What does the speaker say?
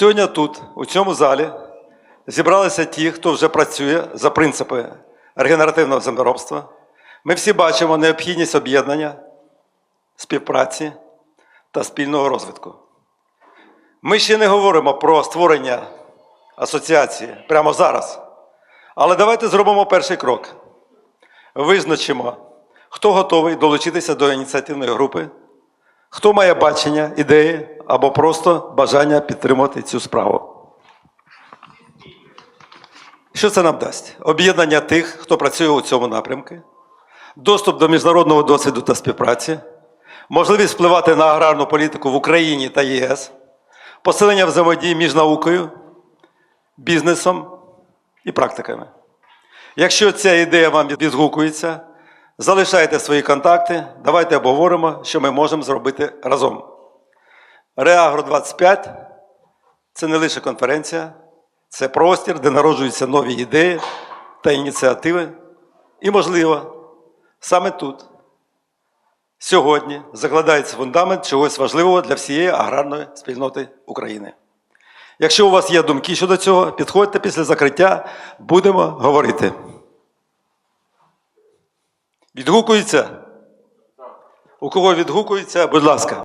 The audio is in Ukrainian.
Сьогодні тут, у цьому залі, зібралися ті, хто вже працює за принципи регенеративного землеробства. Ми всі бачимо необхідність об'єднання, співпраці та спільного розвитку. Ми ще не говоримо про створення асоціації прямо зараз. Але давайте зробимо перший крок. Визначимо, хто готовий долучитися до ініціативної групи, хто має бачення, ідеї або просто бажання підтримати цю справу. Що це нам дасть? Об'єднання тих, хто працює у цьому напрямку, доступ до міжнародного досвіду та співпраці, можливість впливати на аграрну політику в Україні та ЄС, посилення взаємодії між наукою, бізнесом і практиками. Якщо ця ідея вам відгукується, залишайте свої контакти, давайте обговоримо, що ми можемо зробити разом. Реагро 25 це не лише конференція, це простір, де народжуються нові ідеї та ініціативи. І, можливо, саме тут, сьогодні, закладається фундамент чогось важливого для всієї аграрної спільноти України. Якщо у вас є думки щодо цього, підходьте після закриття, будемо говорити. Відгукується? У кого відгукується, будь ласка.